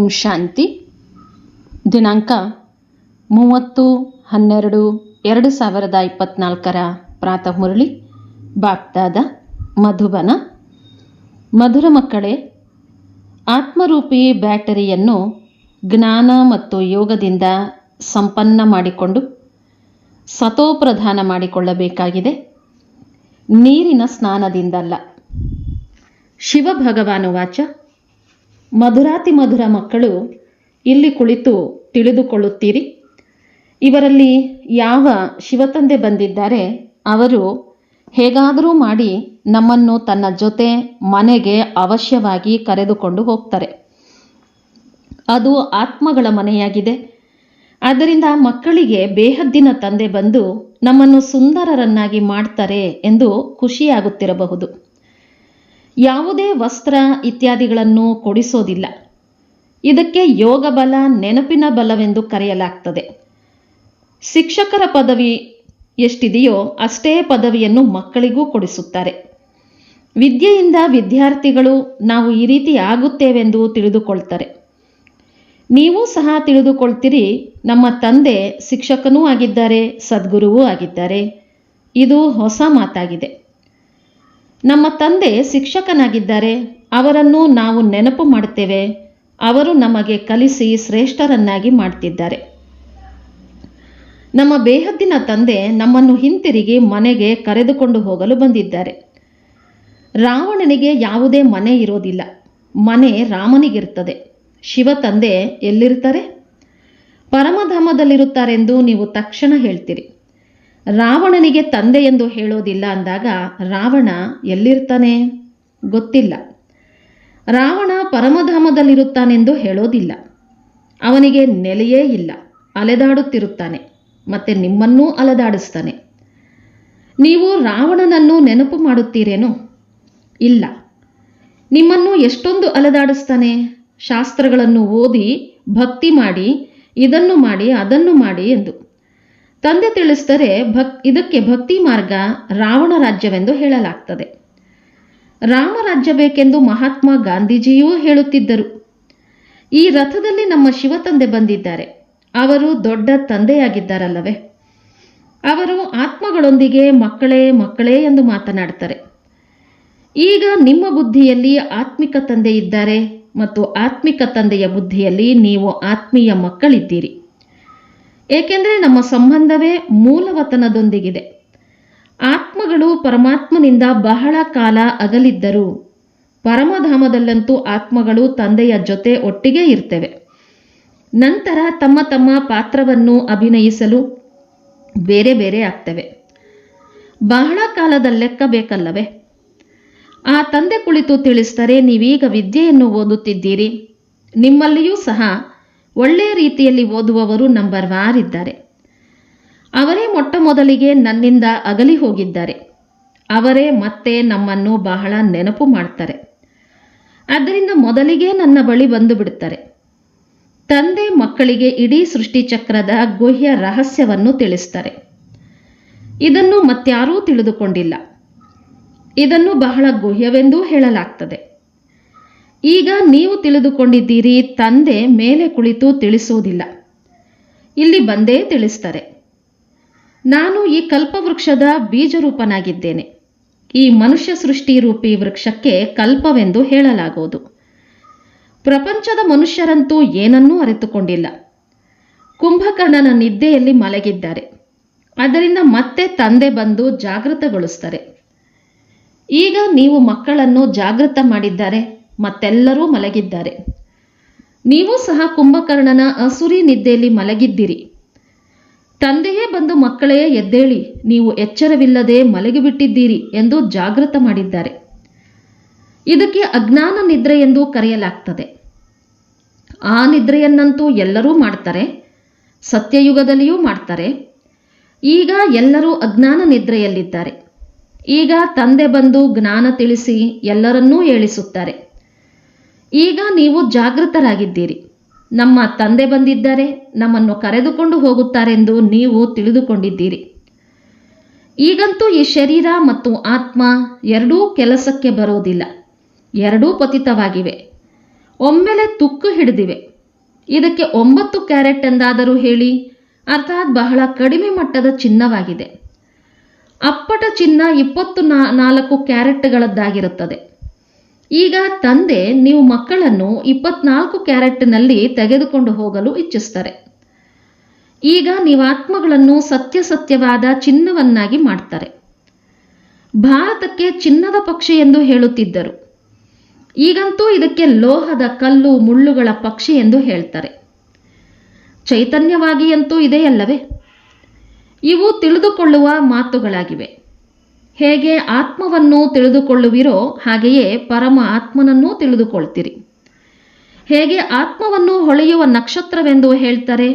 ಓಂ ಶಾಂತಿ. ದಿನಾಂಕ ಮೂವತ್ತು, ಹನ್ನೆರಡು, ಎರಡು ಸಾವಿರದ ಇಪ್ಪತ್ನಾಲ್ಕರ ಪ್ರಾತಃ ಮುರಳಿ. ಬಾಗ್ದಾದ ಮಧುಬನ. ಮಧುರ ಮಕ್ಕಳೇ, ಆತ್ಮರೂಪಿ ಬ್ಯಾಟರಿಯನ್ನು ಜ್ಞಾನ ಮತ್ತು ಯೋಗದಿಂದ ಸಂಪನ್ನ ಮಾಡಿಕೊಂಡು ಸತೋಪ್ರಧಾನ ಮಾಡಿಕೊಳ್ಳಬೇಕಾಗಿದೆ. ನೀರಿನ ಸ್ನಾನದಿಂದಲ್ಲ. ಶಿವಭಗವಾನು ವಾಚ ಮಧುರಾತಿ ಮಧುರ ಮಕ್ಕಳು ಇಲ್ಲಿ ಕುಳಿತು ತಿಳಿದುಕೊಳ್ಳುತ್ತೀರಿ. ಇವರಲ್ಲಿ ಯಾವ ಶಿವತಂದೆ ಬಂದಿದ್ದಾರೆ ಅವರು ಹೇಗಾದರೂ ಮಾಡಿ ನಮ್ಮನ್ನು ತನ್ನ ಜೊತೆ ಮನೆಗೆ ಅವಶ್ಯವಾಗಿ ಕರೆದುಕೊಂಡು ಹೋಗ್ತಾರೆ. ಅದು ಆತ್ಮಗಳ ಮನೆಯಾಗಿದೆ. ಆದ್ದರಿಂದ ಮಕ್ಕಳಿಗೆ ಬೇಹದ್ದಿನ ತಂದೆ ಬಂದು ನಮ್ಮನ್ನು ಸುಂದರರನ್ನಾಗಿ ಮಾಡ್ತಾರೆ ಎಂದು ಖುಷಿಯಾಗುತ್ತಿರಬಹುದು. ಯಾವುದೇ ವಸ್ತ್ರ ಇತ್ಯಾದಿಗಳನ್ನು ಕೊಡಿಸೋದಿಲ್ಲ. ಇದಕ್ಕೆ ಯೋಗ ಬಲ, ನೆನಪಿನ ಬಲವೆಂದು ಕರೆಯಲಾಗ್ತದೆ. ಶಿಕ್ಷಕರ ಪದವಿ ಎಷ್ಟಿದೆಯೋ ಅಷ್ಟೇ ಪದವಿಯನ್ನು ಮಕ್ಕಳಿಗೂ ಕೊಡಿಸುತ್ತಾರೆ. ವಿದ್ಯೆಯಿಂದ ವಿದ್ಯಾರ್ಥಿಗಳು ನಾವು ಈ ರೀತಿ ಆಗುತ್ತೇವೆಂದು ತಿಳಿದುಕೊಳ್ತಾರೆ. ನೀವು ಸಹ ತಿಳಿದುಕೊಳ್ತೀರಿ, ನಮ್ಮ ತಂದೆ ಶಿಕ್ಷಕನೂ ಆಗಿದ್ದಾರೆ, ಸದ್ಗುರುವೂ ಆಗಿದ್ದಾರೆ. ಇದು ಹೊಸ ಮಾತಾಗಿದೆ. ನಮ್ಮ ತಂದೆ ಶಿಕ್ಷಕನಾಗಿದ್ದಾರೆ. ಅವರನ್ನು ನಾವು ನೆನಪು ಮಾಡುತ್ತೇವೆ. ಅವರು ನಮಗೆ ಕಲಿಸಿ ಶ್ರೇಷ್ಠರನ್ನಾಗಿ ಮಾಡ್ತಿದ್ದಾರೆ. ನಮ್ಮ ಬೇಹದ್ದಿನ ತಂದೆ ನಮ್ಮನ್ನು ಹಿಂತಿರುಗಿ ಮನೆಗೆ ಕರೆದುಕೊಂಡು ಹೋಗಲು ಬಂದಿದ್ದಾರೆ. ರಾವಣನಿಗೆ ಯಾವುದೇ ಮನೆ ಇರೋದಿಲ್ಲ. ಮನೆ ರಾಮನಿಗಿರ್ತದೆ ಶಿವ ತಂದೆ ಎಲ್ಲಿರ್ತಾರೆ ಪರಮಧಾಮದಲ್ಲಿರುತ್ತಾರೆಂದು ನೀವು ತಕ್ಷಣ ಹೇಳ್ತೀರಿ. ರಾವಣನಿಗೆ ತಂದೆ ಎಂದು ಹೇಳೋದಿಲ್ಲ ಅಂದಾಗ ರಾವಣ ಎಲ್ಲಿರ್ತಾನೆ? ಗೊತ್ತಿಲ್ಲ. ರಾವಣ ಪರಮಧಾಮದಲ್ಲಿರುತ್ತಾನೆಂದು ಹೇಳೋದಿಲ್ಲ. ಅವನಿಗೆ ನೆಲೆಯೇ ಇಲ್ಲ. ಅಲೆದಾಡುತ್ತಿರುತ್ತಾನೆ. ಮತ್ತೆ ನಿಮ್ಮನ್ನೂ ಅಲೆದಾಡಿಸ್ತಾನೆ. ನೀವು ರಾವಣನನ್ನು ನೆನಪು ಮಾಡುತ್ತೀರೇನು? ಇಲ್ಲ. ನಿಮ್ಮನ್ನು ಎಷ್ಟೊಂದು ಅಲೆದಾಡಿಸ್ತಾನೆ? ಶಾಸ್ತ್ರಗಳನ್ನು ಓದಿ, ಭಕ್ತಿ ಮಾಡಿ, ಇದನ್ನು ಮಾಡಿ, ಅದನ್ನು ಮಾಡಿ ಎಂದು. ತಂದೆ ತಿಳಿಸಿದರೆ ಭಕ್, ಇದಕ್ಕೆ ಭಕ್ತಿ ಮಾರ್ಗ ರಾವಣ ರಾಜ್ಯವೆಂದು ಹೇಳಲಾಗ್ತದೆ. ರಾಮರಾಜ್ಯ ಬೇಕೆಂದು ಮಹಾತ್ಮ ಗಾಂಧೀಜಿಯೂ ಹೇಳುತ್ತಿದ್ದರು. ಈ ರಥದಲ್ಲಿ ನಮ್ಮ ಶಿವತಂದೆ ಬಂದಿದ್ದಾರೆ. ಅವರು ದೊಡ್ಡ ತಂದೆಯಾಗಿದ್ದಾರಲ್ಲವೇ? ಅವರು ಆತ್ಮಗಳೊಂದಿಗೆ ಮಕ್ಕಳೇ ಮಕ್ಕಳೇ ಎಂದು ಮಾತನಾಡ್ತಾರೆ. ಈಗ ನಿಮ್ಮ ಬುದ್ಧಿಯಲ್ಲಿ ಆತ್ಮಿಕ ತಂದೆ ಇದ್ದಾರೆ ಮತ್ತು ಆತ್ಮಿಕ ತಂದೆಯ ಬುದ್ಧಿಯಲ್ಲಿ ನೀವು ಆತ್ಮೀಯ ಮಕ್ಕಳಿದ್ದೀರಿ. ಏಕೆಂದರೆ ನಮ್ಮ ಸಂಬಂಧವೇ ಮೂಲವತನದೊಂದಿಗಿದೆ. ಆತ್ಮಗಳು ಪರಮಾತ್ಮನಿಂದ ಬಹಳ ಕಾಲ ಅಗಲಿದ್ದರು ಪರಮಧಾಮದಲ್ಲಂತೂ ಆತ್ಮಗಳು ತಂದೆಯ ಜೊತೆ ಒಟ್ಟಿಗೆ ಇರ್ತವೆ. ನಂತರ ತಮ್ಮ ತಮ್ಮ ಪಾತ್ರವನ್ನು ಅಭಿನಯಿಸಲು ಬೇರೆ ಬೇರೆ ಆಗ್ತವೆ. ಬಹಳ ಕಾಲದ ಲೆಕ್ಕ ಬೇಕಲ್ಲವೇ? ಆ ತಂದೆ ಕುಳಿತು ತಿಳಿಸ್ತಾರೆ ನೀವೀಗ ವಿದ್ಯೆಯನ್ನು ಓದುತ್ತಿದ್ದೀರಿ. ನಿಮ್ಮಲ್ಲಿಯೂ ಸಹ ಒಳ್ಳೆಯ ರೀತಿಯಲ್ಲಿ ಓದುವವರು ನಂಬರ್ ವಾರ್ ಇದ್ದಾರೆ. ಅವರೇ ಮೊಟ್ಟ ಮೊದಲಿಗೆ ನನ್ನಿಂದ ಅಗಲಿ ಹೋಗಿದ್ದಾರೆ. ಅವರೇ ಮತ್ತೆ ನಮ್ಮನ್ನು ಬಹಳ ನೆನಪು ಮಾಡ್ತಾರೆ. ಆದ್ದರಿಂದ ಮೊದಲಿಗೆ ನನ್ನ ಬಳಿ ಬಂದು ಬಿಡುತ್ತಾರೆ. ತಂದೆ ಮಕ್ಕಳಿಗೆ ಇಡೀ ಸೃಷ್ಟಿಚಕ್ರದ ಗುಹ್ಯ ರಹಸ್ಯವನ್ನು ತಿಳಿಸ್ತಾರೆ. ಇದನ್ನು ಮತ್ಯಾರೂ ತಿಳಿದುಕೊಂಡಿಲ್ಲ. ಇದನ್ನು ಬಹಳ ಗುಹ್ಯವೆಂದೂ ಹೇಳಲಾಗ್ತದೆ. ಈಗ ನೀವು ತಿಳಿದುಕೊಂಡಿದ್ದೀರಿ, ತಂದೆ ಮೇಲೆ ಕುಳಿತು ತಿಳಿಸುವುದಿಲ್ಲ ಇಲ್ಲಿ ಬಂದೇ ತಿಳಿಸ್ತಾರೆ. ನಾನು ಈ ಕಲ್ಪವೃಕ್ಷದ ಬೀಜರೂಪನಾಗಿದ್ದೇನೆ. ಈ ಮನುಷ್ಯ ಸೃಷ್ಟಿ ರೂಪಿ ವೃಕ್ಷಕ್ಕೆ ಕಲ್ಪವೆಂದು ಹೇಳಲಾಗುವುದು. ಪ್ರಪಂಚದ ಮನುಷ್ಯರಂತೂ ಏನನ್ನೂ ಅರಿತುಕೊಂಡಿಲ್ಲ. ಕುಂಭಕರ್ಣನ ನಿದ್ದೆಯಲ್ಲಿ ಮಲಗಿದ್ದಾರೆ. ಅದರಿಂದ ಮತ್ತೆ ತಂದೆ ಬಂದು ಜಾಗೃತಗೊಳಿಸ್ತಾರೆ. ಈಗ ನೀವು ಮಕ್ಕಳನ್ನು ಜಾಗೃತ ಮಾಡಿದ್ದಾರೆ. ಮತ್ತೆಲ್ಲರೂ ಮಲಗಿದ್ದಾರೆ. ನೀವು ಸಹ ಕುಂಭಕರ್ಣನ ಅಸುರಿ ನಿದ್ದೆಯಲ್ಲಿ ಮಲಗಿದ್ದಿರಿ. ತಂದೆಯೇ ಬಂದು ಮಕ್ಕಳೇ ಎದ್ದೇಳಿ, ನೀವು ಎಚ್ಚರವಿಲ್ಲದೆ ಮಲಗಿಬಿಟ್ಟಿದ್ದೀರಿ ಎಂದು ಜಾಗೃತ ಮಾಡಿದ್ದಾರೆ. ಇದಕ್ಕೆ ಅಜ್ಞಾನ ನಿದ್ರೆ ಎಂದು ಕರೆಯಲಾಗ್ತದೆ. ಆ ನಿದ್ರೆಯನ್ನಂತೂ ಎಲ್ಲರೂ ಮಾಡ್ತಾರೆ, ಸತ್ಯಯುಗದಲ್ಲಿಯೂ ಮಾಡ್ತಾರೆ. ಈಗ ಎಲ್ಲರೂ ಅಜ್ಞಾನ ನಿದ್ರೆಯಲ್ಲಿದ್ದಾರೆ. ಈಗ ತಂದೆ ಬಂದು ಜ್ಞಾನ ತಿಳಿಸಿ ಎಲ್ಲರನ್ನೂ ಏಳಿಸುತ್ತಾರೆ. ಈಗ ನೀವು ಜಾಗೃತರಾಗಿದ್ದೀರಿ. ನಮ್ಮ ತಂದೆ ಬಂದಿದ್ದಾರೆ, ನಮ್ಮನ್ನು ಕರೆದುಕೊಂಡು ಹೋಗುತ್ತಾರೆಂದು ನೀವು ತಿಳಿದುಕೊಂಡಿದ್ದೀರಿ. ಈಗಂತೂ ಈ ಶರೀರ ಮತ್ತು ಆತ್ಮ ಎರಡೂ ಕೆಲಸಕ್ಕೆ ಬರೋದಿಲ್ಲ ಎರಡೂ ಪತಿತವಾಗಿವೆ. ಒಮ್ಮೆಲೆ ತುಕ್ಕು ಹಿಡಿದಿವೆ. ಇದಕ್ಕೆ ಒಂಬತ್ತು ಕ್ಯಾರೆಟ್ ಎಂದಾದರೂ ಹೇಳಿ, ಅರ್ಥಾತ್ ಬಹಳ ಕಡಿಮೆ ಮಟ್ಟದ ಚಿನ್ನವಾಗಿದೆ. ಅಪ್ಪಟ ಚಿನ್ನ ಇಪ್ಪತ್ತು ನಾಲ್ಕು ಕ್ಯಾರೆಟ್ಗಳದ್ದಾಗಿರುತ್ತದೆ. ಈಗ ತಂದೆ ನೀವು ಮಕ್ಕಳನ್ನು ಇಪ್ಪತ್ನಾಲ್ಕು ಕ್ಯಾರೆಟ್ನಲ್ಲಿ ತೆಗೆದುಕೊಂಡು ಹೋಗಲು ಇಚ್ಛಿಸ್ತಾರೆ. ಈಗ ನೀವು ಆತ್ಮಗಳನ್ನು ಸತ್ಯಸತ್ಯವಾದ ಚಿನ್ನವನ್ನಾಗಿ ಮಾಡ್ತಾರೆ. ಭಾರತಕ್ಕೆ ಚಿನ್ನದ ಪಕ್ಷಿ ಎಂದು ಹೇಳುತ್ತಿದ್ದರು. ಈಗಂತೂ ಇದಕ್ಕೆ ಲೋಹದ ಕಲ್ಲು, ಮುಳ್ಳುಗಳ ಪಕ್ಷಿ ಎಂದು ಹೇಳ್ತಾರೆ. ಚೈತನ್ಯವಾಗಿ ಅಂತೂ ಇದೆಯಲ್ಲವೇ? ಇವು ತಿಳಿದುಕೊಳ್ಳುವ ಮಾತುಗಳಾಗಿವೆ. ಹೇಗೆ ಆತ್ಮವನ್ನು ತಿಳಿದುಕೊಳ್ಳುವಿರೋ ಹಾಗೆಯೇ ಪರಮ ಆತ್ಮನನ್ನೂ ತಿಳಿದುಕೊಳ್ತೀರಿ. ಹೇಗೆ ಆತ್ಮವನ್ನು ಹೊಳೆಯುವ ನಕ್ಷತ್ರವೆಂದು ಹೇಳ್ತಾರೆ,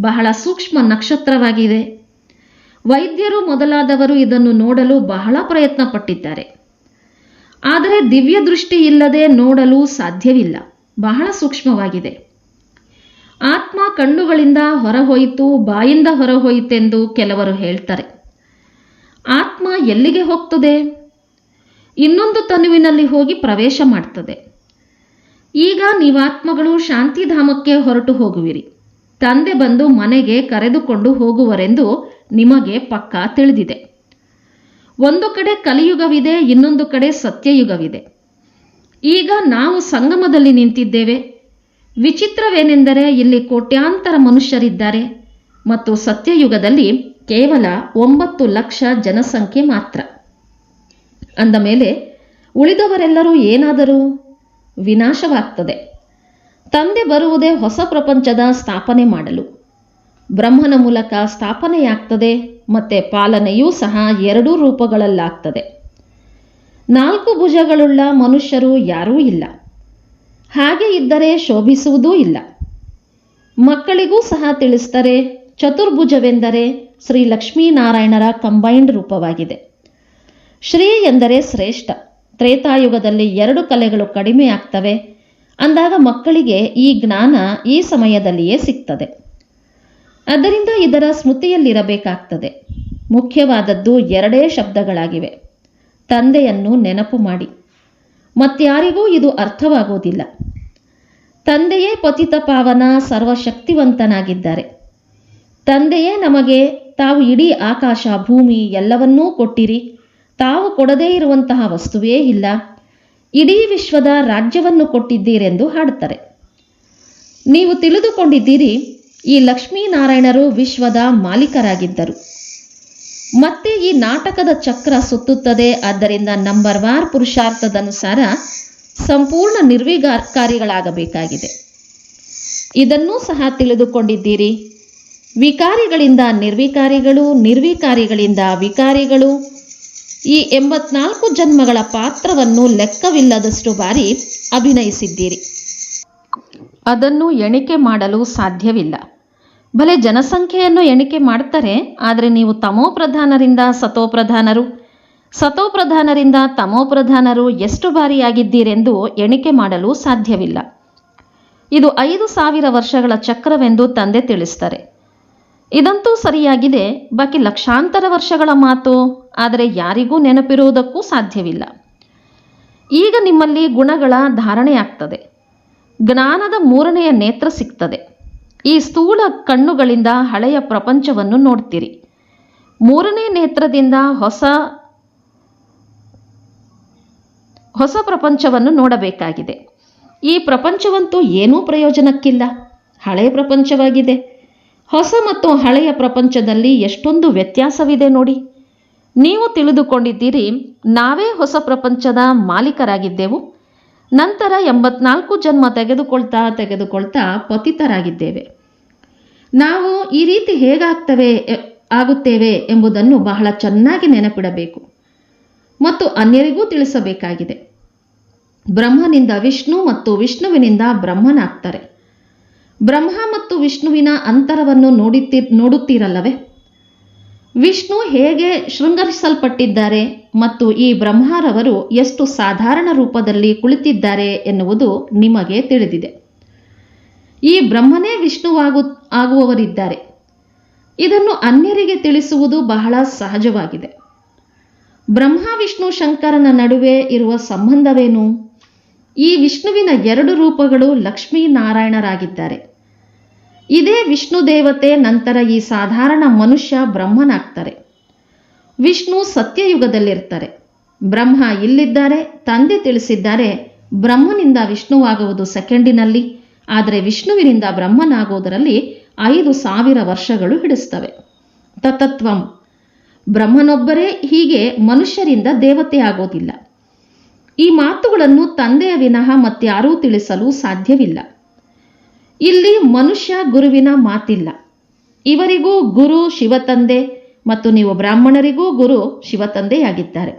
ಬಹಳ ಸೂಕ್ಷ್ಮ ನಕ್ಷತ್ರವಾಗಿದೆ. ವೈದ್ಯರು ಮೊದಲಾದವರು ಇದನ್ನು ನೋಡಲು ಬಹಳ ಪ್ರಯತ್ನ ಪಟ್ಟಿದ್ದಾರೆ ಆದರೆ ದಿವ್ಯ ದೃಷ್ಟಿ ಇಲ್ಲದೆ ನೋಡಲು ಸಾಧ್ಯವಿಲ್ಲ, ಬಹಳ ಸೂಕ್ಷ್ಮವಾಗಿದೆ. ಆತ್ಮ ಕಣ್ಣುಗಳಿಂದ ಹೊರಹೋಯಿತು, ಬಾಯಿಂದ ಹೊರಹೋಯಿತೆಂದು ಕೆಲವರು ಹೇಳ್ತಾರೆ. ಆತ್ಮ ಎಲ್ಲಿಗೆ ಹೋಗ್ತದೆ? ಇನ್ನೊಂದು ತನುವಿನಲ್ಲಿ ಹೋಗಿ ಪ್ರವೇಶ ಮಾಡ್ತದೆ. ಈಗ ನೀವಾತ್ಮಗಳು ಶಾಂತಿಧಾಮಕ್ಕೆ ಹೊರಟು ಹೋಗುವಿರಿ. ತಂದೆ ಬಂದು ಮನೆಗೆ ಕರೆದುಕೊಂಡು ಹೋಗುವರೆಂದು ನಿಮಗೆ ಪಕ್ಕಾ ತಿಳಿದಿದೆ. ಒಂದು ಕಡೆ ಕಲಿಯುಗವಿದೆ, ಇನ್ನೊಂದು ಕಡೆ ಸತ್ಯಯುಗವಿದೆ. ಈಗ ನಾವು ಸಂಗಮದಲ್ಲಿ ನಿಂತಿದ್ದೇವೆ. ವಿಚಿತ್ರವೇನೆಂದರೆ ಇಲ್ಲಿ ಕೋಟ್ಯಾಂತರ ಮನುಷ್ಯರಿದ್ದಾರೆ ಮತ್ತು ಸತ್ಯಯುಗದಲ್ಲಿ ಕೇವಲ ಒಂಬತ್ತು ಲಕ್ಷ ಜನಸಂಖ್ಯೆ ಮಾತ್ರ. ಅಂದ ಮೇಲೆ, ಉಳಿದವರೆಲ್ಲರೂ ಏನಾದರೂ ವಿನಾಶವಾಗ್ತದೆ. ತಂದೆ ಬರುವುದೇ ಹೊಸ ಪ್ರಪಂಚದ ಸ್ಥಾಪನೆ ಮಾಡಲು. ಬ್ರಹ್ಮನ ಮೂಲಕ ಸ್ಥಾಪನೆಯಾಗ್ತದೆ, ಮತ್ತೆ ಪಾಲನೆಯೂ ಸಹ ಎರಡೂ ರೂಪಗಳಲ್ಲಾಗ್ತದೆ. ನಾಲ್ಕು ಭುಜಗಳುಳ್ಳ ಮನುಷ್ಯರು ಯಾರೂ ಇಲ್ಲ. ಹಾಗೆ ಇದ್ದರೆ ಶೋಭಿಸುವುದೂ ಇಲ್ಲ. ಮಕ್ಕಳಿಗೂ ಸಹ ತಿಳಿಸ್ತಾರೆ ಚತುರ್ಭುಜವೆಂದರೆ ಶ್ರೀ ಲಕ್ಷ್ಮೀನಾರಾಯಣರ ಕಂಬೈನ್ಡ್ ರೂಪವಾಗಿದೆ. ಶ್ರೀ ಎಂದರೆ ಶ್ರೇಷ್ಠ. ತ್ರೇತಾಯುಗದಲ್ಲಿ ಎರಡು ಕಲೆಗಳು ಕಡಿಮೆ ಆಗ್ತವೆ. ಅಂದಾಗ ಮಕ್ಕಳಿಗೆ ಈ ಜ್ಞಾನ ಈ ಸಮಯದಲ್ಲಿಯೇ ಸಿಗ್ತದೆ. ಅದರಿಂದ ಇದರ ಸ್ಮೃತಿಯಲ್ಲಿರಬೇಕಾಗ್ತದೆ. ಮುಖ್ಯವಾದದ್ದು ಎರಡೇ ಶಬ್ದಗಳಾಗಿವೆ. ತಂದೆಯನ್ನು ನೆನಪು ಮಾಡಿ. ಮತ್ಯಾರಿಗೂ ಇದು ಅರ್ಥವಾಗುವುದಿಲ್ಲ. ತಂದೆಯೇ ಪತಿತ ಪಾವನ ಸರ್ವಶಕ್ತಿವಂತನಾಗಿದ್ದಾರೆ. ತಂದೆಯೇ ನಮಗೆ ತಾವು ಇಡೀ ಆಕಾಶ, ಭೂಮಿ ಎಲ್ಲವನ್ನೂ ಕೊಟ್ಟಿರಿ. ತಾವು ಕೊಡದೇ ಇರುವಂತಹ ವಸ್ತುವೇ ಇಲ್ಲ. ಇಡೀ ವಿಶ್ವದ ರಾಜ್ಯವನ್ನು ಕೊಟ್ಟಿದ್ದೀರೆಂದು ಹಾಡುತ್ತಾರೆ. ನೀವು ತಿಳಿದುಕೊಂಡಿದ್ದೀರಿ, ಈ ಲಕ್ಷ್ಮೀನಾರಾಯಣರು ವಿಶ್ವದ ಮಾಲೀಕರಾಗಿದ್ದರು. ಮತ್ತೆ ಈ ನಾಟಕದ ಚಕ್ರ ಸುತ್ತುತ್ತದೆ, ಆದ್ದರಿಂದ ನಂಬರ್ ವಾರ್ ಪುರುಷಾರ್ಥದನುಸಾರ ಸಂಪೂರ್ಣ ನಿರ್ವಿಕಾರಿಗಳಾಗಬೇಕಾಗಿದೆ ಇದನ್ನೂ ಸಹ ತಿಳಿದುಕೊಂಡಿದ್ದೀರಿ. ವಿಕಾರಿಗಳಿಂದ ನಿರ್ವಿಕಾರಿಗಳು, ನಿರ್ವಿಕಾರಿಗಳಿಂದ ವಿಕಾರಿಗಳು. ಈ ಎಂಬತ್ನಾಲ್ಕು ಜನ್ಮಗಳ ಪಾತ್ರವನ್ನು ಲೆಕ್ಕವಿಲ್ಲದಷ್ಟು ಬಾರಿ ಅಭಿನಯಿಸಿದ್ದೀರಿ. ಅದನ್ನು ಎಣಿಕೆ ಮಾಡಲು ಸಾಧ್ಯವಿಲ್ಲ. ಭಲೆ ಜನಸಂಖ್ಯೆಯನ್ನು ಎಣಿಕೆ ಮಾಡ್ತಾರೆ, ಆದರೆ ನೀವು ತಮೋಪ್ರಧಾನರಿಂದ ಸತೋಪ್ರಧಾನರು ಸತೋಪ್ರಧಾನರಿಂದ ತಮೋಪ್ರಧಾನರು ಎಷ್ಟು ಬಾರಿಯಾಗಿದ್ದೀರೆಂದು ಎಣಿಕೆ ಮಾಡಲು ಸಾಧ್ಯವಿಲ್ಲ. ಇದು ಐದು ಸಾವಿರ ವರ್ಷಗಳ ಚಕ್ರವೆಂದು ತಂದೆ ತಿಳಿಸ್ತಾರೆ. ಇದಂತೂ ಸರಿಯಾಗಿದೆ. ಬಾಕಿ ಲಕ್ಷಾಂತರ ವರ್ಷಗಳ ಮಾತು. ಆದರೆ ಯಾರಿಗೂ ನೆನಪಿರುವುದಕ್ಕೂ ಸಾಧ್ಯವಿಲ್ಲ. ಈಗ ನಿಮ್ಮಲ್ಲಿ ಗುಣಗಳ ಧಾರಣೆಯಾಗ್ತದೆ ಜ್ಞಾನದ ಮೂರನೆಯ ನೇತ್ರ ಸಿಗ್ತದೆ. ಈ ಸ್ಥೂಲ ಕಣ್ಣುಗಳಿಂದ ಹಳೆಯ ಪ್ರಪಂಚವನ್ನು ನೋಡ್ತೀರಿ. ಮೂರನೇ ನೇತ್ರದಿಂದ ಹೊಸ ಹೊಸ ಪ್ರಪಂಚವನ್ನು ನೋಡಬೇಕಾಗಿದೆ. ಈ ಪ್ರಪಂಚವಂತೂ ಏನೂ ಪ್ರಯೋಜನಕ್ಕಿಲ್ಲ. ಹಳೆಯ ಪ್ರಪಂಚವಾಗಿದೆ. ಹೊಸ ಮತ್ತು ಹಳೆಯ ಪ್ರಪಂಚದಲ್ಲಿ ಎಷ್ಟೊಂದು ವ್ಯತ್ಯಾಸವಿದೆ ನೋಡಿ. ನೀವು ತಿಳಿದುಕೊಂಡಿದ್ದೀರಿ, ನಾವೇ ಹೊಸ ಪ್ರಪಂಚದ ಮಾಲೀಕರಾಗಿದ್ದೆವು. ನಂತರ ಎಂಬತ್ನಾಲ್ಕು ಜನ್ಮ ತೆಗೆದುಕೊಳ್ತಾ ತೆಗೆದುಕೊಳ್ತಾ ಪತಿತರಾಗಿದ್ದೇವೆ. ನಾವು ಈ ರೀತಿ ಹೇಗಾಗ್ತವೆ ಆಗುತ್ತೇವೆ ಎಂಬುದನ್ನು ಬಹಳ ಚೆನ್ನಾಗಿ ನೆನಪಿಡಬೇಕು. ಮತ್ತು ಅನ್ಯರಿಗೂ ತಿಳಿಸಬೇಕಾಗಿದೆ. ಬ್ರಹ್ಮನಿಂದ ವಿಷ್ಣು ಮತ್ತು ವಿಷ್ಣುವಿನಿಂದ ಬ್ರಹ್ಮನಾಗ್ತಾರೆ. ಬ್ರಹ್ಮ ಮತ್ತು ವಿಷ್ಣುವಿನ ಅಂತರವನ್ನು ನೋಡುತ್ತಿ ನೋಡುತ್ತೀರಲ್ಲವೇ? ವಿಷ್ಣು ಹೇಗೆ ಶೃಂಗರಿಸಲ್ಪಟ್ಟಿದ್ದಾರೆ ಮತ್ತು ಈ ಬ್ರಹ್ಮರವರು ಎಷ್ಟು ಸಾಧಾರಣ ರೂಪದಲ್ಲಿ ಕುಳಿತಿದ್ದಾರೆ ಎನ್ನುವುದು ನಿಮಗೆ ತಿಳಿದಿದೆ. ಈ ಬ್ರಹ್ಮನೇ ವಿಷ್ಣುವಾಗು ಆಗುವವರಿದ್ದಾರೆ. ಇದನ್ನು ಅನ್ಯರಿಗೆ ತಿಳಿಸುವುದು ಬಹಳ ಸಹಜವಾಗಿದೆ. ಬ್ರಹ್ಮ, ವಿಷ್ಣು, ಶಂಕರನ ನಡುವೆ ಇರುವ ಸಂಬಂಧವೇನು? ಈ ವಿಷ್ಣುವಿನ ಎರಡು ರೂಪಗಳು ಲಕ್ಷ್ಮೀನಾರಾಯಣರಾಗಿದ್ದಾರೆ. ಇದೇ ವಿಷ್ಣು ದೇವತೆ ನಂತರ ಈ ಸಾಧಾರಣ ಮನುಷ್ಯ ಬ್ರಹ್ಮನಾಗ್ತಾರೆ. ವಿಷ್ಣು ಸತ್ಯಯುಗದಲ್ಲಿರ್ತಾರೆ. ಬ್ರಹ್ಮ ಇಲ್ಲಿದ್ದಾರೆ, ತಂದೆ ತಿಳಿಸಿದ್ದಾರೆ, ಬ್ರಹ್ಮನಿಂದ ವಿಷ್ಣುವಾಗುವುದು ಸೆಕೆಂಡಿನಲ್ಲಿ, ಆದರೆ ವಿಷ್ಣುವಿನಿಂದ ಬ್ರಹ್ಮನಾಗುವುದರಲ್ಲಿ ಐದು ಸಾವಿರ ವರ್ಷಗಳು ಹಿಡಿಸ್ತವೆ. ತತತ್ವಂ. ಬ್ರಹ್ಮನೊಬ್ಬರೇ ಹೀಗೆ ಮನುಷ್ಯರಿಂದ ದೇವತೆ ಆಗೋದಿಲ್ಲ. ಈ ಮಾತುಗಳನ್ನು ತಂದೆಯ ವಿನಃ ಮತ್ಯಾರೂ ತಿಳಿಸಲು ಸಾಧ್ಯವಿಲ್ಲ. ಇಲ್ಲಿ ಮನುಷ್ಯ ಗುರುವಿನ ಮಾತಿಲ್ಲ. ಇವರಿಗೂ ಗುರು ಶಿವತಂದೆ ಮತ್ತು ನೀವು ಬ್ರಾಹ್ಮಣರಿಗೂ ಗುರು ಶಿವತಂದೆಯಾಗಿದ್ದಾರೆ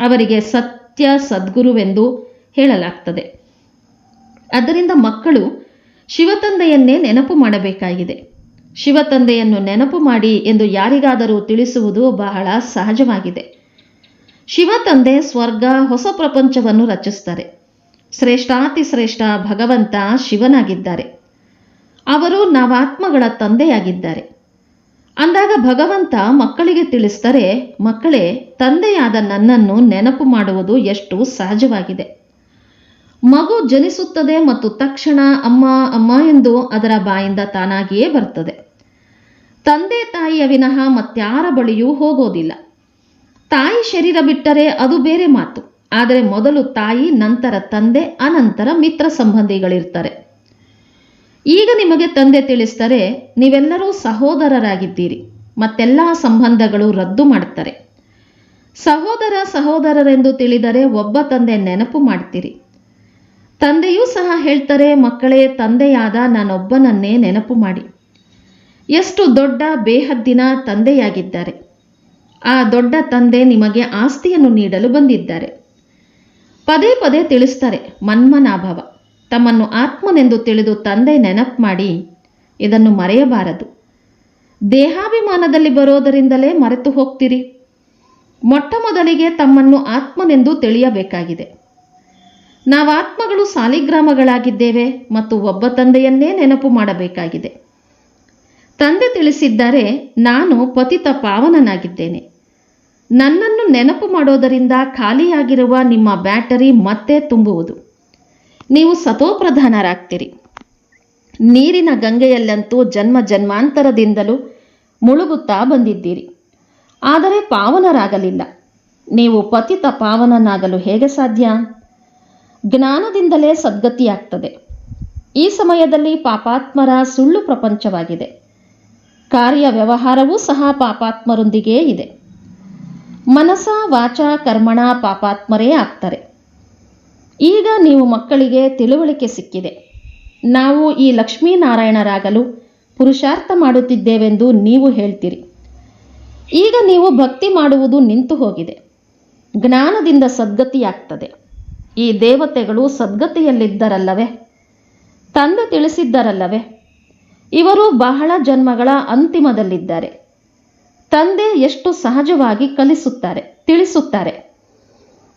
ಅವರಿಗೆ ಸತ್ಯ ಸದ್ಗುರುವೆಂದು ಹೇಳಲಾಗ್ತದೆ. ಅದರಿಂದ ಮಕ್ಕಳು ಶಿವತಂದೆಯನ್ನೇ ನೆನಪು ಮಾಡಬೇಕಾಗಿದೆ. ಶಿವತಂದೆಯನ್ನು ನೆನಪು ಮಾಡಿ ಎಂದು ಯಾರಿಗಾದರೂ ತಿಳಿಸುವುದು ಬಹಳ ಸಹಜವಾಗಿದೆ. ಶಿವತಂದೆ ಸ್ವರ್ಗ, ಹೊಸ ಪ್ರಪಂಚವನ್ನು ರಚಿಸ್ತಾರೆ. ಶ್ರೇಷ್ಠಾತಿ ಶ್ರೇಷ್ಠ ಭಗವಂತ ಶಿವನಾಗಿದ್ದಾರೆ. ಅವರು ನಾವಾತ್ಮಗಳ ತಂದೆಯಾಗಿದ್ದಾರೆ. ಅಂದಾಗ ಭಗವಂತ ಮಕ್ಕಳಿಗೆ ತಿಳಿಸ್ತಾರೆ ಮಕ್ಕಳೇ, ತಂದೆಯಾದ ನನ್ನನ್ನು ನೆನಪು ಮಾಡುವುದು ಎಷ್ಟು ಸಹಜವಾಗಿದೆ. ಮಗು ಜನಿಸುತ್ತದೆ ಮತ್ತು ತಕ್ಷಣ ಅಮ್ಮ ಅಮ್ಮ ಎಂದು ಅದರ ಬಾಯಿಂದ ತಾನಾಗಿಯೇ ಬರ್ತದೆ. ತಂದೆ ತಾಯಿಯ ವಿನಃ ಮತ್ಯಾರ ಬಳಿಯೂ ಹೋಗೋದಿಲ್ಲ. ತಾಯಿ ಶರೀರ ಬಿಟ್ಟರೆ ಅದು ಬೇರೆ ಮಾತು. ಆದರೆ ಮೊದಲು ತಾಯಿ, ನಂತರ ತಂದೆ, ಅನಂತರ ಮಿತ್ರ ಸಂಬಂಧಿಗಳಿರ್ತಾರೆ. ಈಗ ನಿಮಗೆ ತಂದೆ ತಿಳಿಸ್ತಾರೆ, ನೀವೆಲ್ಲರೂ ಸಹೋದರರಾಗಿದ್ದೀರಿ, ಮತ್ತೆಲ್ಲ ಸಂಬಂಧಗಳು ರದ್ದು ಮಾಡ್ತಾರೆ ಸಹೋದರ ಸಹೋದರರೆಂದು ತಿಳಿದರೆ ಒಬ್ಬ ತಂದೆ ನೆನಪು ಮಾಡ್ತೀರಿ ತಂದೆಯೂ ಸಹ ಹೇಳ್ತಾರೆ, ಮಕ್ಕಳೇ, ತಂದೆಯಾದ ನಾನೊಬ್ಬನನ್ನೇ ನೆನಪು ಮಾಡಿ. ಎಷ್ಟು ದೊಡ್ಡ ಬೇಹದ್ದಿನ ತಂದೆಯಾಗಿದ್ದಾರೆ. ಆ ದೊಡ್ಡ ತಂದೆ ನಿಮಗೆ ಆಸ್ತಿಯನ್ನು ನೀಡಲು ಬಂದಿದ್ದಾರೆ. ಪದೇ ಪದೇ ತಿಳಿಸ್ತಾರೆ, ಮನ್ಮನಾಭವ. ತಮ್ಮನ್ನು ಆತ್ಮನೆಂದು ತಿಳಿದು ತಂದೆ ನೆನಪು ಮಾಡಿ ಇದನ್ನು ಮರೆಯಬಾರದು. ದೇಹಾಭಿಮಾನದಲ್ಲಿ ಬರೋದರಿಂದಲೇ ಮರೆತು ಹೋಗ್ತೀರಿ. ಮೊಟ್ಟ ಮೊದಲಿಗೆ ತಮ್ಮನ್ನು ಆತ್ಮನೆಂದು ತಿಳಿಯಬೇಕಾಗಿದೆ. ನಾವಾತ್ಮಗಳು ಸಾಲಿಗ್ರಾಮಗಳಾಗಿದ್ದೇವೆ ಮತ್ತು ಒಬ್ಬ ತಂದೆಯನ್ನೇ ನೆನಪು ಮಾಡಬೇಕಾಗಿದೆ. ತಂದೆ ತಿಳಿಸಿದ್ದಾರೆ ನಾನು ಪತಿತ ಪಾವನನಾಗಿದ್ದೇನೆ. ನನ್ನನ್ನು ನೆನಪು ಮಾಡೋದರಿಂದ ಖಾಲಿಯಾಗಿರುವ ನಿಮ್ಮ ಬ್ಯಾಟರಿ ಮತ್ತೆ ತುಂಬುವುದು. ನೀವು ಸತೋಪ್ರಧಾನರಾಗ್ತೀರಿ. ನೀರಿನ ಗಂಗೆಯಲ್ಲಂತೂ ಜನ್ಮ ಜನ್ಮಾಂತರದಿಂದಲೂ ಮುಳುಗುತ್ತಾ ಬಂದಿದ್ದೀರಿ. ಆದರೆ ಪಾವನರಾಗಲಿಲ್ಲ. ನೀವು ಪತಿತ ಪಾವನನಾಗಲು ಹೇಗೆ ಸಾಧ್ಯ? ಜ್ಞಾನದಿಂದಲೇ ಸದ್ಗತಿಯಾಗ್ತದೆ. ಈ ಸಮಯದಲ್ಲಿ ಪಾಪಾತ್ಮರ ಸುಳ್ಳು ಪ್ರಪಂಚವಾಗಿದೆ. ಕಾರ್ಯ ವ್ಯವಹಾರವೂ ಸಹ ಪಾಪಾತ್ಮರೊಂದಿಗೇ ಇದೆ. ಮನಸ ವಾಚ ಕರ್ಮಣ ಪಾಪಾತ್ಮರೇ ಆಗ್ತಾರೆ. ಈಗ ನೀವು ಮಕ್ಕಳಿಗೆ ತಿಳುವಳಿಕೆ ಸಿಕ್ಕಿದೆ. ನಾವು ಈ ಲಕ್ಷ್ಮೀನಾರಾಯಣರಾಗಲು ಪುರುಷಾರ್ಥ ಮಾಡುತ್ತಿದ್ದೇವೆಂದು ನೀವು ಹೇಳ್ತೀರಿ. ಈಗ ನೀವು ಭಕ್ತಿ ಮಾಡುವುದು ನಿಂತು ಹೋಗಿದೆ. ಜ್ಞಾನದಿಂದ ಸದ್ಗತಿಯಾಗ್ತದೆ. ಈ ದೇವತೆಗಳು ಸದ್ಗತಿಯಲ್ಲಿದ್ದರಲ್ಲವೇ? ತಂದೆ ತಿಳಿಸಿದ್ದರಲ್ಲವೇ? ಇವರು ಬಹಳ ಜನ್ಮಗಳ ಅಂತಿಮದಲ್ಲಿದ್ದಾರೆ. ತಂದೆ ಎಷ್ಟು ಸಹಜವಾಗಿ ಕಲಿಸುತ್ತಾರೆ, ತಿಳಿಸುತ್ತಾರೆ.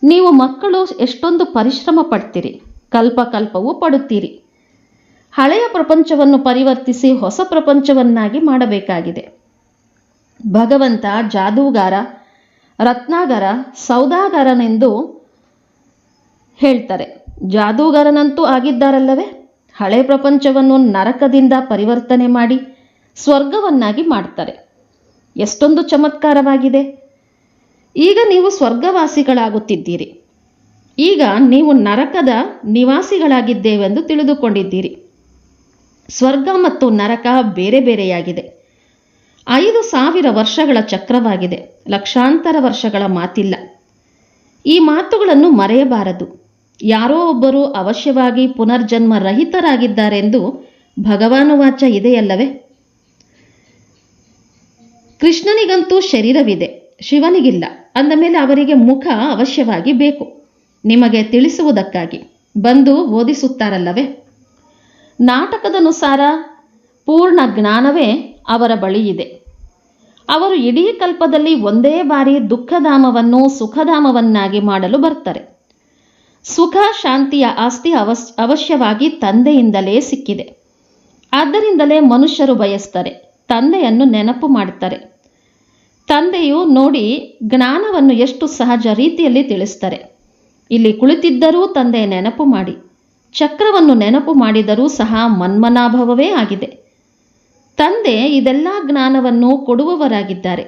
ನೀವು ಮಕ್ಕಳು ಎಷ್ಟೊಂದು ಪರಿಶ್ರಮ ಪಡ್ತೀರಿ ಕಲ್ಪ ಕಲ್ಪವೂ ಪಡುತ್ತೀರಿ. ಹಳೆಯ ಪ್ರಪಂಚವನ್ನು ಪರಿವರ್ತಿಸಿ ಹೊಸ ಪ್ರಪಂಚವನ್ನಾಗಿ ಮಾಡಬೇಕಾಗಿದೆ. ಭಗವಂತ ಜಾದೂಗಾರ, ರತ್ನಾಗರ, ಸೌದಾಗಾರನೆಂದು ಹೇಳ್ತಾರೆ. ಜಾದೂಗಾರನಂತೂ ಆಗಿದ್ದಾರಲ್ಲವೇ? ಹಳೆ ಪ್ರಪಂಚವನ್ನು ನರಕದಿಂದ ಪರಿವರ್ತನೆ ಮಾಡಿ, ಸ್ವರ್ಗವನ್ನಾಗಿ ಮಾಡ್ತಾರೆ. ಎಷ್ಟೊಂದು ಚಮತ್ಕಾರವಾಗಿದೆ. ಈಗ ನೀವು ಸ್ವರ್ಗವಾಸಿಗಳಾಗುತ್ತಿದ್ದೀರಿ. ಈಗ ನೀವು ನರಕದ ನಿವಾಸಿಗಳಾಗಿದ್ದೇವೆಂದು ತಿಳಿದುಕೊಂಡಿದ್ದೀರಿ. ಸ್ವರ್ಗ ಮತ್ತು ನರಕ ಬೇರೆ ಬೇರೆಯಾಗಿದೆ. ಐದು ಸಾವಿರ ವರ್ಷಗಳ ಚಕ್ರವಾಗಿದೆ. ಲಕ್ಷಾಂತರ ವರ್ಷಗಳ ಮಾತಿಲ್ಲ. ಈ ಮಾತುಗಳನ್ನು ಮರೆಯಬಾರದು. ಯಾರೋ ಒಬ್ಬರು ಅವಶ್ಯವಾಗಿ ಪುನರ್ಜನ್ಮ ರಹಿತರಾಗಿದ್ದಾರೆಂದು ಭಗವಾನುವಾಚ ಇದೆಯಲ್ಲವೇ? ಕೃಷ್ಣನಿಗಂತೂ ಶರೀರವಿದೆ. ಶಿವನಿಗಿಲ್ಲ. ಅಂದ ಮೇಲೆ ಅವರಿಗೆ ಮುಖ ಅವಶ್ಯವಾಗಿ ಬೇಕು. ನಿಮಗೆ ತಿಳಿಸುವುದಕ್ಕಾಗಿ. ಬಂದು ಓದಿಸುತ್ತಾರಲ್ಲವೇ? ನಾಟಕದನುಸಾರ ಪೂರ್ಣ ಜ್ಞಾನವೇ ಅವರ ಬಳಿ ಇದೆ ಅವರು ಇಡೀ ಕಲ್ಪದಲ್ಲಿ ಒಂದೇ ಬಾರಿ ದುಃಖಧಾಮವನ್ನು ಸುಖಧಾಮವನ್ನಾಗಿ ಮಾಡಲು ಬರ್ತಾರೆ ಸುಖ, ಶಾಂತಿಯ ಆಸ್ತಿ ಅವಶ್ಯವಾಗಿ ತಂದೆಯಿಂದಲೇ ಸಿಕ್ಕಿದೆ. ಆದ್ದರಿಂದಲೇ ಮನುಷ್ಯರು ಬಯಸ್ತಾರೆ. ತಂದೆಯನ್ನು ನೆನಪು ಮಾಡುತ್ತಾರೆ. ತಂದೆಯು ನೋಡಿ ಜ್ಞಾನವನ್ನು ಎಷ್ಟು ಸಹಜ ರೀತಿಯಲ್ಲಿ ತಿಳಿಸ್ತಾರೆ. ಇಲ್ಲಿ ಕುಳಿತಿದ್ದರೂ ತಂದೆ ನೆನಪು ಮಾಡಿ, ಚಕ್ರವನ್ನು ನೆನಪು ಮಾಡಿದರೂ ಸಹ ಮನ್ಮನಾಭವವೇ ಆಗಿದೆ. ತಂದೆ ಇದೆಲ್ಲ ಜ್ಞಾನವನ್ನು ಕೊಡುವವರಾಗಿದ್ದಾರೆ.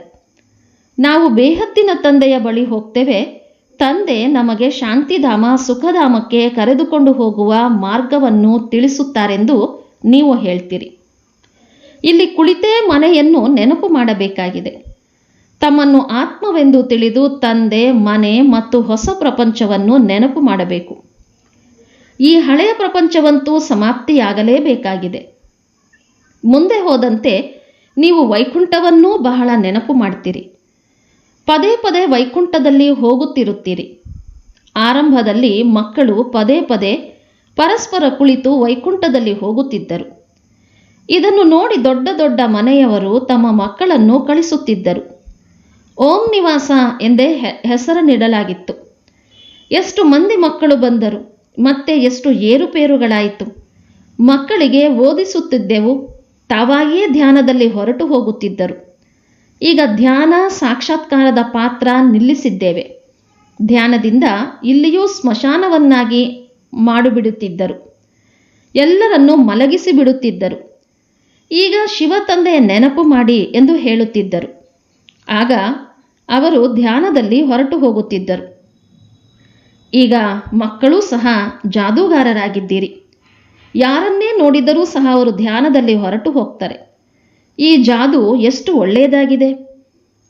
ನಾವು ಬೇಹತ್ತಿನ ತಂದೆಯ ಬಳಿ ಹೋಗ್ತೇವೆ, ತಂದೆ ನಮಗೆ ಶಾಂತಿಧಾಮ ಸುಖಧಾಮಕ್ಕೆ ಕರೆದುಕೊಂಡು ಹೋಗುವ ಮಾರ್ಗವನ್ನು ತಿಳಿಸುತ್ತಾರೆಂದು ನೀವು ಹೇಳ್ತೀರಿ. ಇಲ್ಲಿ ಕುಳಿತೇ ಮನೆಯನ್ನು ನೆನಪು ಮಾಡಬೇಕಾಗಿದೆ. ತಮ್ಮನ್ನು ಆತ್ಮವೆಂದು ತಿಳಿದು ತಂದೆ, ಮನೆ ಮತ್ತು ಹೊಸ ಪ್ರಪಂಚವನ್ನು ನೆನಪು ಮಾಡಬೇಕು. ಈ ಹಳೆಯ ಪ್ರಪಂಚವಂತೂ ಸಮಾಪ್ತಿಯಾಗಲೇಬೇಕಾಗಿದೆ. ಮುಂದೆ ಹೋದಂತೆ ನೀವು ವೈಕುಂಠವನ್ನೂ ಬಹಳ ನೆನಪು ಮಾಡ್ತೀರಿ. ಪದೇ ಪದೇ ವೈಕುಂಠದಲ್ಲಿ ಹೋಗುತ್ತಿರುತ್ತೀರಿ. ಆರಂಭದಲ್ಲಿ ಮಕ್ಕಳು ಪದೇ ಪದೇ ಪರಸ್ಪರ ಕುಳಿತು ವೈಕುಂಠದಲ್ಲಿ ಹೋಗುತ್ತಿದ್ದರು. ಇದನ್ನು ನೋಡಿ ದೊಡ್ಡ ದೊಡ್ಡ ಮನೆಯವರು ತಮ್ಮ ಮಕ್ಕಳನ್ನು ಕಳಿಸುತ್ತಿದ್ದರು. ಓಂ ನಿವಾಸ ಎಂದೇ ಹೆಸರು ನೀಡಲಾಗಿತ್ತು. ಎಷ್ಟು ಮಂದಿ ಮಕ್ಕಳು ಬಂದರು, ಮತ್ತೆ ಎಷ್ಟು ಏರುಪೇರುಗಳಾಯಿತು. ಮಕ್ಕಳಿಗೆ ಓದಿಸುತ್ತಿದ್ದೆವು, ತಾವಾಗಿಯೇ ಧ್ಯಾನದಲ್ಲಿ ಹೊರಟು ಹೋಗುತ್ತಿದ್ದರು. ಈಗ ಧ್ಯಾನ ಸಾಕ್ಷಾತ್ಕಾರದ ಪಾತ್ರ ನಿಲ್ಲಿಸಿದ್ದೇವೆ. ಧ್ಯಾನದಿಂದ ಇಲ್ಲಿಯೂ ಸ್ಮಶಾನವನ್ನಾಗಿ ಮಾಡಿಬಿಡುತ್ತಿದ್ದರು. ಎಲ್ಲರನ್ನೂ ಮಲಗಿಸಿ ಬಿಡುತ್ತಿದ್ದರು ಈಗ ಶಿವ ತಂದೆಯ ನೆನಪು ಮಾಡಿ ಎಂದು ಹೇಳುತ್ತಿದ್ದರು. ಆಗ ಅವರು ಧ್ಯಾನದಲ್ಲಿ ಹೊರಟು ಹೋಗುತ್ತಿದ್ದರು. ಈಗ ಮಕ್ಕಳೂ ಸಹ ಜಾದೂಗಾರರಾಗಿದ್ದೀರಿ. ಯಾರನ್ನೇ ನೋಡಿದರೂ ಸಹ ಅವರು ಧ್ಯಾನದಲ್ಲಿ ಹೊರಟು ಹೋಗ್ತಾರೆ. ಈ ಜಾದು ಎಷ್ಟು ಒಳ್ಳೆಯದಾಗಿದೆ.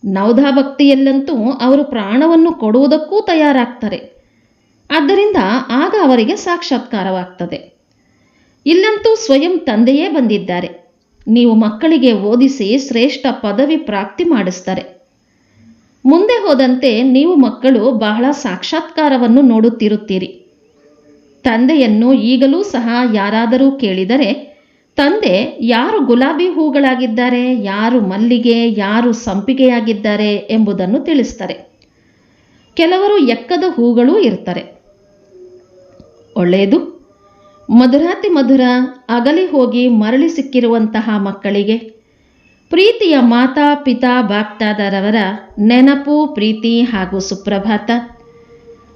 ನವಧಾ ಭಕ್ತಿಯಲ್ಲಂತೂ ಅವರು ಪ್ರಾಣವನ್ನು ಕೊಡುವುದಕ್ಕೂ ತಯಾರಾಗ್ತಾರೆ. ಆದ್ದರಿಂದ ಆಗ ಅವರಿಗೆ ಸಾಕ್ಷಾತ್ಕಾರವಾಗ್ತದೆ. ಇಲ್ಲಂತೂ ಸ್ವಯಂ ತಂದೆಯೇ ಬಂದಿದ್ದಾರೆ. ನೀವು ಮಕ್ಕಳಿಗೆ ಓದಿಸಿ ಶ್ರೇಷ್ಠ ಪದವಿ ಪ್ರಾಪ್ತಿ ಮಾಡಿಸ್ತಾರೆ. ಮುಂದೆ ಹೋದಂತೆ ನೀವು ಮಕ್ಕಳು ಬಹಳ ಸಾಕ್ಷಾತ್ಕಾರವನ್ನು ನೋಡುತ್ತಿರುತ್ತೀರಿ. ತಂದೆಯನ್ನು ಈಗಲೂ ಸಹ ಯಾರಾದರೂ ಕೇಳಿದರೆ, ತಂದೆ, ಯಾರು ಗುಲಾಬಿ ಹೂಗಳಾಗಿದ್ದಾರೆ, ಯಾರು ಮಲ್ಲಿಗೆ, ಯಾರು ಸಂಪಿಗೆಯಾಗಿದ್ದಾರೆ ಎಂಬುದನ್ನು ತಿಳಿಸ್ತಾರೆ. ಕೆಲವರು ಎಕ್ಕದ ಹೂಗಳೂ ಇರ್ತಾರೆ. ಒಳ್ಳೆಯದು. ಮಧುರಾತಿ ಮಧುರ, ಅಗಲಿ ಹೋಗಿ ಮರಳಿ ಸಿಕ್ಕಿರುವಂತಹ ಮಕ್ಕಳಿಗೆ ಪ್ರೀತಿಯ ಮಾತಾ, ಪಿತಾ, ಬಾಪ್ತಾದರವರ ನೆನಪು, ಪ್ರೀತಿ ಹಾಗೂ ಸುಪ್ರಭಾತ.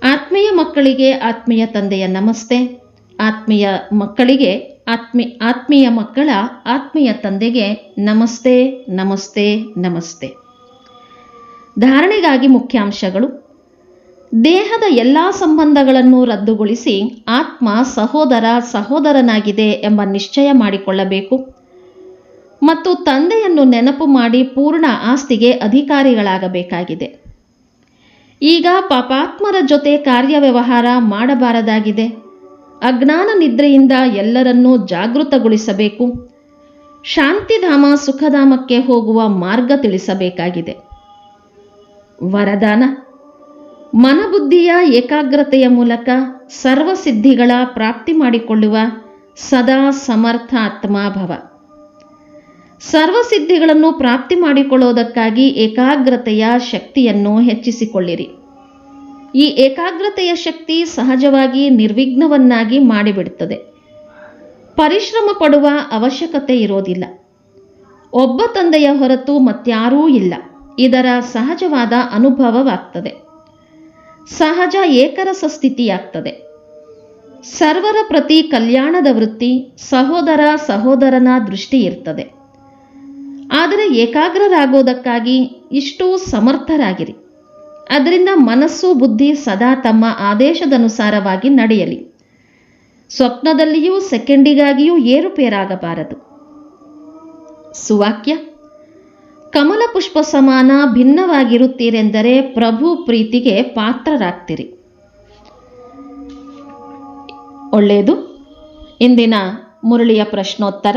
ಆತ್ಮೀಯ ಮಕ್ಕಳಿಗೆ ಆತ್ಮೀಯ ತಂದೆಯ ನಮಸ್ತೆ. ಆತ್ಮೀಯ ಮಕ್ಕಳಿಗೆ ಆತ್ಮೀ, ಆತ್ಮೀಯ ಮಕ್ಕಳ ಆತ್ಮೀಯ ತಂದೆಗೆ ನಮಸ್ತೆ ನಮಸ್ತೆ ನಮಸ್ತೆ. ಧಾರಣೆಗಾಗಿ ಮುಖ್ಯಾಂಶಗಳು. ದೇಹದ ಎಲ್ಲ ಸಂಬಂಧಗಳನ್ನು ರದ್ದುಗೊಳಿಸಿ ಆತ್ಮ ಸಹೋದರ, ಸಹೋದರನಾಗಿದೆ ಎಂಬ ನಿಶ್ಚಯ ಮಾಡಿಕೊಳ್ಳಬೇಕು. ಮತ್ತು ತಂದೆಯನ್ನು ನೆನಪು ಮಾಡಿ ಪೂರ್ಣ ಆಸ್ತಿಗೆ ಅಧಿಕಾರಿಗಳಾಗಬೇಕಾಗಿದೆ. ಈಗ ಪಾಪಾತ್ಮರ ಜೊತೆ ಕಾರ್ಯವ್ಯವಹಾರ ಮಾಡಬಾರದಾಗಿದೆ. ಅಜ್ಞಾನ ನಿದ್ರೆಯಿಂದ ಎಲ್ಲರನ್ನೂ ಜಾಗೃತಗೊಳಿಸಬೇಕು. ಶಾಂತಿಧಾಮ ಸುಖಧಾಮಕ್ಕೆ ಹೋಗುವ ಮಾರ್ಗ ತಿಳಿಸಬೇಕಾಗಿದೆ. ವರದಾನ. ಮನಬುದ್ಧಿಯ ಏಕಾಗ್ರತೆಯ ಮೂಲಕ ಸರ್ವಸಿದ್ಧಿಗಳ ಪ್ರಾಪ್ತಿ ಮಾಡಿಕೊಳ್ಳುವ ಸದಾ ಸಮರ್ಥ ಆತ್ಮಾಭವ ಸರ್ವಸಿದ್ಧಿಗಳನ್ನು ಪ್ರಾಪ್ತಿ ಮಾಡಿಕೊಳ್ಳುವುದಕ್ಕಾಗಿ ಏಕಾಗ್ರತೆಯ ಶಕ್ತಿಯನ್ನು ಹೆಚ್ಚಿಸಿಕೊಳ್ಳಿರಿ. ಈ ಏಕಾಗ್ರತೆಯ ಶಕ್ತಿ ಸಹಜವಾಗಿ ನಿರ್ವಿಘ್ನವನ್ನಾಗಿ ಮಾಡಿಬಿಡುತ್ತದೆ. ಪರಿಶ್ರಮ ಪಡುವ ಅವಶ್ಯಕತೆ ಇರೋದಿಲ್ಲ. ಒಬ್ಬ ತಂದೆಯ ಹೊರತು ಮತ್ಯಾರೂ ಇಲ್ಲ. ಇದರ ಸಹಜವಾದ ಅನುಭವವಾಗ್ತದೆ. ಸಹಜ ಏಕರಸ ಸ್ಥಿತಿಯಾಗ್ತದೆ. ಸರ್ವರ ಪ್ರತಿ ಕಲ್ಯಾಣದ ವೃತ್ತಿ ಸಹೋದರ ಸಹೋದರನ ದೃಷ್ಟಿ ಇರ್ತದೆ ಆದರೆ ಏಕಾಗ್ರರಾಗೋದಕ್ಕಾಗಿ ಇಷ್ಟು ಸಮರ್ಥರಾಗಿರಿ. ಅದರಿಂದ ಮನಸ್ಸು ಬುದ್ಧಿ ಸದಾ ತಮ್ಮ ಆದೇಶದನುಸಾರವಾಗಿ ನಡೆಯಲಿ. ಸ್ವಪ್ನದಲ್ಲಿಯೂ ಸೆಕೆಂಡಿಗಾಗಿಯೂ ಏರುಪೇರಾಗಬಾರದು. ಸುವಾಕ್ಯ, ಕಮಲ ಪುಷ್ಪ ಸಮಾನ ಭಿನ್ನವಾಗಿರುತ್ತೀರೆಂದರೆ ಪ್ರಭು ಪ್ರೀತಿಗೆ ಪಾತ್ರರಾಗ್ತೀರಿ. ಒಳ್ಳೆಯದು. ಇಂದಿನ ಮುರಳಿಯ ಪ್ರಶ್ನೋತ್ತರ.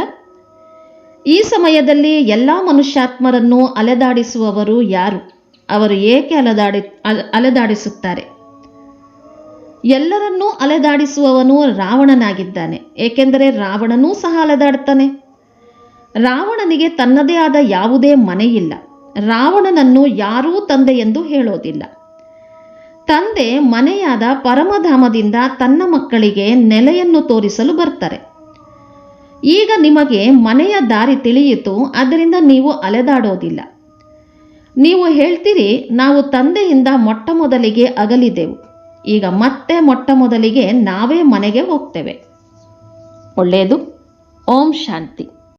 ಈ ಸಮಯದಲ್ಲಿ ಎಲ್ಲ ಮನುಷ್ಯಾತ್ಮರನ್ನು ಅಲೆದಾಡಿಸುವವರು ಯಾರು? ಅವರು ಏಕೆ ಅಲೆದಾಡಿ, ಅಲ- ಅಲೆದಾಡಿಸುತ್ತಾರೆ? ಎಲ್ಲರನ್ನೂ ಅಲೆದಾಡಿಸುವವನು ರಾವಣನಾಗಿದ್ದಾನೆ. ಏಕೆಂದರೆ ರಾವಣನೂ ಸಹ ಅಲೆದಾಡ್ತಾನೆ ರಾವಣನಿಗೆ ತನ್ನದೇ ಆದ ಯಾವುದೇ ಮನೆಯಿಲ್ಲ. ರಾವಣನನ್ನು ಯಾರೂ ತಂದೆ ಎಂದು ಹೇಳೋದಿಲ್ಲ. ತಂದೆ ಮನೆಯಾದ ಪರಮಧಾಮದಿಂದ ತನ್ನ ಮಕ್ಕಳಿಗೆ ನೆಲೆಯನ್ನು ತೋರಿಸಲು ಬರ್ತಾರೆ. ಈಗ ನಿಮಗೆ ಮನೆಯ ದಾರಿ ತಿಳಿಯಿತು, ಅದರಿಂದ ನೀವು ಅಲೆದಾಡೋದಿಲ್ಲ. ನೀವು ಹೇಳ್ತೀರಿ, ನಾವು ತಂದೆಯಿಂದ ಮೊಟ್ಟ ಮೊದಲಿಗೆ ಅಗಲಿದೆವು. ಈಗ ಮತ್ತೆ ಮೊಟ್ಟ ಮೊದಲಿಗೆ ನಾವೇ ಮನೆಗೆ ಹೋಗ್ತೇವೆ. ಒಳ್ಳೆಯದು. ಓಂ ಶಾಂತಿ.